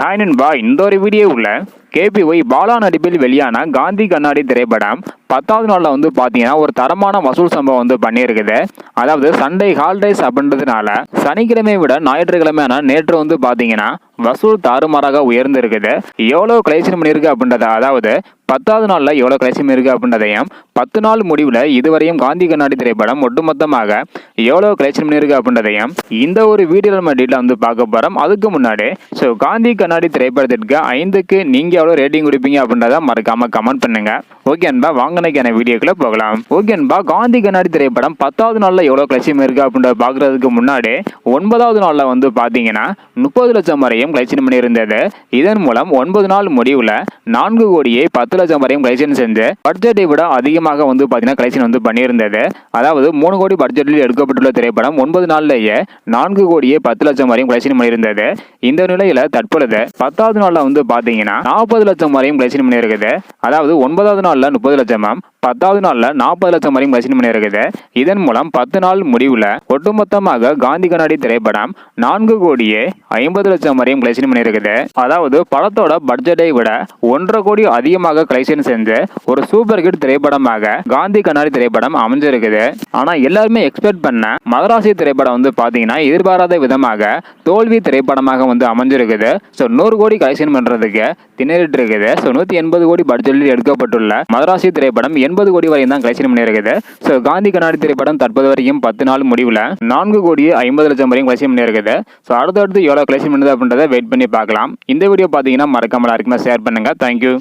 Hi நண்பா. இந்த ஒரு வீடியோவில் கேபிஒய் பாலா நடிப்பில் வெளியான காந்தி கண்ணாடி திரைப்படம் பத்தாவது நாளில் வந்து பார்த்தீங்கன்னா ஒரு தரமான வசூல் சம்பவம் வந்து பண்ணியிருக்குது. அதாவது சண்டே ஹாலிடேஸ் அப்படின்றதுனால சனிக்கிழமையை விட ஞாயிற்றுக்கிழமையான நேற்று வந்து பார்த்தீங்கன்னா வசூல் தாறுமாறாக உயர்ந்திருக்குது. எவ்வளோ கலெக்ஷன் பண்ணியிருக்கு அப்படின்றத அதாவது பத்தாவது நாளில் எவ்வளோ கலெக்ஷன் இருக்குது அப்படின்றதையும் பத்து நாள் முடிவில் இதுவரையும் காந்தி கண்ணாடி திரைப்படம் ஒட்டுமொத்தமாக எவ்வளோ கலெக்ஷன் பண்ணியிருக்கு அப்படின்றதையும் இந்த ஒரு வீடியோ நம்ம டீட்டில் வந்து பார்க்க போகிறோம் அதுக்கு முன்னாடி ஸோ காந்தி கண்ணாடி திரைப்படத்திற்கு ஐந்துக்கு நீங்கள் எவ்வளோ ரேட்டிங் கொடுப்பீங்க அப்படின்றத மறக்காம கமெண்ட் பண்ணுங்க. ஓகே அன்பா வாங்கினக்கான வீடியோக்குள்ளே போகலாம். ஓகே அன்பா காந்தி கண்ணாடி திரைப்படம் பத்தாவது நாளில் எவ்வளோ கலெக்ஷன் இருக்குது அப்படின்றத பார்க்குறதுக்கு முன்னாடி ஒன்பதாவது நாளில் வந்து பார்த்தீங்கன்னா முப்பது லட்சம் வரையும் கலெக்ஷன் பண்ணியிருந்தது இதன் மூலம் ஒன்பது நாள் முடிவில் நான்கு கோடியே பத்து லட்சம் வரையும் கலெக்ஷன் செஞ்சு பட்ஜெட்டை விட அதிகமாக வந்து பார்த்தீங்கன்னா கலெக்ஷன் வந்து பண்ணியிருந்தது. அதாவது மூணு கோடி பட்ஜெட்டில் எடுக்கப்பட்டுள்ள திரைப்படம் ஒன்பது நாள்லேயே நான்கு கோடியே பத்து லட்சம் வரையும் கலெக்ஷன் பண்ணியிருந்தது இந்த நிலையில தற்பொழுது பத்தாவது நாள்ல வந்து பாத்தீங்கன்னா நாற்பது லட்சம் வரையும் கலெக்ஷன் பண்ணியிருக்குது அதாவது ஒன்பதாவது நாள்ல முப்பது லட்சமாம் பத்தாவது நாளில் நாற்பது லட்சம் வரையும் வசூல் பண்ணியிருக்குது. இதன் மூலம் பத்து நாள் முடிவுல ஒட்டுமொத்தமாக காந்தி கண்ணாடி திரைப்படம் நான்கு கோடியே ஐம்பது லட்சம் வரையும் கலெக்ஷன் பண்ணியிருக்குது. அதாவது படத்தோட பட்ஜெட்டை விட ஒன்றரை கோடி அதிகமாக கலெக்ஷன் செஞ்சு ஒரு சூப்பர் ஹிட் திரைப்படமாக காந்தி கண்ணாடி திரைப்படம் அமைஞ்சிருக்குது. ஆனால் எல்லாருமே எக்ஸ்பெக்ட் பண்ண மதராசி திரைப்படம் வந்து பார்த்தீங்கன்னா எதிர்பாராத விதமாக தோல்வி திரைப்படமாக வந்து அமைஞ்சிருக்குது. ஸோ நூறு கோடி கலெக்ஷன் பண்ணுறதுக்கு திணறிட்டு இருக்குது. ஸோ நூற்றி எண்பது கோடி பட்ஜெட்டில் எடுக்கப்பட்டுள்ள மதராசி திரைப்படம் எண்பது கோடி வரையும் தான் கலெக்ஷன் பண்ணியிருக்குது ஸோ காந்தி கண்ணாடி திரைப்படம் தற்போது வரைக்கும் பத்து நாள் முடிவில் நான்கு கோடி ஐம்பது லட்சம் வரையும் கலெக்ஷன் பண்ணியிருக்குது ஸோ அடுத்தடுத்து எவ்வளோ கலெக்ஷன் பண்ணுது அப்படின்றத வெயிட் பண்ணி பார்க்கலாம். இந்த வீடியோ பார்த்தீங்கன்னா மறக்காமல் எல்லாருக்குமே ஷேர் பண்ணுங்க. தேங்க்யூ